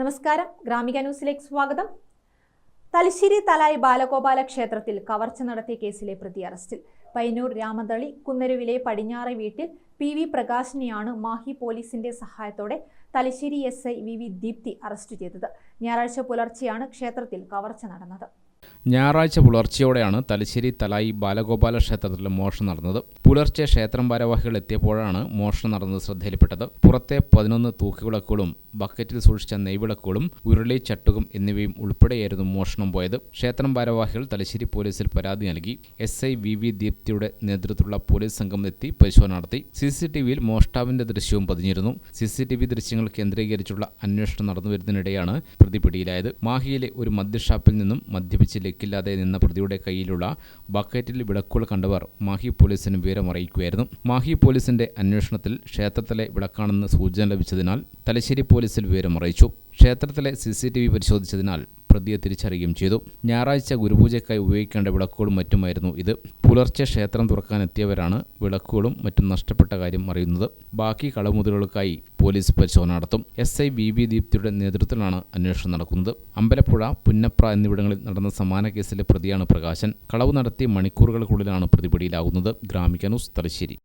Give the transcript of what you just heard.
നമസ്കാരം. ഗ്രാമിക ന്യൂസിലേക്ക് സ്വാഗതം. തലശ്ശേരി തലായി ബാലഗോപാല ക്ഷേത്രത്തിൽ കവർച്ച നടത്തിയ കേസിലെ പ്രതി അറസ്റ്റിൽ പയ്യന്നൂർ രാമതളി കുന്നരുവിലെ പടിഞ്ഞാറെ വീട്ടിൽ പി വി പ്രകാശിനെയാണ് മാഹി പോലീസിന്റെ സഹായത്തോടെ Thalassery S I V V Deepthi arrest ചെയ്തത്. ഞായറാഴ്ച പുലർച്ചെയാണ് ക്ഷേത്രത്തിൽ കവർച്ച നടന്നത്. ഞായറാഴ്ച പുലർച്ചെയോടെയാണ് തലശ്ശേരി തലായി ബാലഗോപാല ക്ഷേത്രത്തിൽ മോഷണം നടന്നത്. പുലർച്ചെ ക്ഷേത്രം ഭാരവാഹികൾ എത്തിയപ്പോഴാണ് മോഷണം നടന്നത് ശ്രദ്ധയിൽപ്പെട്ടത്. പുറത്തെ പതിനൊന്ന് തൂക്കുവിളക്കുകളും ബക്കറ്റിൽ സൂക്ഷിച്ച നെയ്വിളക്കുകളും ഉരുളി ചട്ടുകം എന്നിവയും ഉൾപ്പെടെയായിരുന്നു മോഷണം പോയത്. ക്ഷേത്രം ഭാരവാഹികൾ തലശ്ശേരി പോലീസിൽ പരാതി നൽകി. എസ് ഐ വി വി ദീപ്തിയുടെ നേതൃത്വത്തിലുള്ള പോലീസ് സംഘം എത്തി പരിശോധന നടത്തി. സി സി ടി വിയിൽ മോഷ്ടാവിന്റെ ദൃശ്യവും പതിഞ്ഞിരുന്നു. സി സി ടി വി ദൃശ്യങ്ങൾ കേന്ദ്രീകരിച്ചുള്ള അന്വേഷണം നടന്നുവരുന്നതിനിടെയാണ് പ്രതി പിടിയിലായത് മാഹിയിലെ ഒരു മദ്യഷാപ്പിൽ നിന്നും മദ്യപിച്ച് ലക്കില്ലാതെ നിന്ന പ്രതിയുടെ കയ്യിലുള്ള ബക്കറ്റിൽ വിളക്കുകൾ കണ്ടവർ മാഹി പോലീസിന് വിവരം അറിയിക്കുകയായിരുന്നു മാഹി പോലീസിന്റെ അന്വേഷണത്തിൽ ക്ഷേത്രത്തിലെ വിളക്കാണെന്ന് സൂചന ലഭിച്ചതിനാൽ തലശ്ശേരി പോലീസിൽ വിവരം അറിയിച്ചു ക്ഷേത്രത്തിലെ സി പരിശോധിച്ചതിനാൽ പ്രതിയെ തിരിച്ചറിയുകയും ചെയ്തു. ഞായറാഴ്ച ഗുരുപൂജയ്ക്കായി ഉപയോഗിക്കേണ്ട വിളക്കുകളും മറ്റുമായിരുന്നു ഇത്. പുലർച്ചെ ക്ഷേത്രം തുറക്കാനെത്തിയവരാണ് വിളക്കുകളും മറ്റും നഷ്ടപ്പെട്ട കാര്യം അറിയുന്നത്. ബാക്കി കളമുതലുകൾക്കായി പോലീസ് പരിശോധന നടത്തും. എസ് ഐ വി ബി ദീപ്തിയുടെ നേതൃത്വത്തിലാണ് അന്വേഷണം നടക്കുന്നത്. അമ്പലപ്പുഴ പുന്നപ്ര എന്നിവിടങ്ങളിൽ നടന്ന സമാന കേസിലെ പ്രതിയാണ് പ്രകാശൻ. കളവ് നടത്തി മണിക്കൂറുകൾക്കുള്ളിലാണ് പ്രതിപിടിയിലാകുന്നത് ഗ്രാമിക ന്യൂസ് തലശ്ശേരി.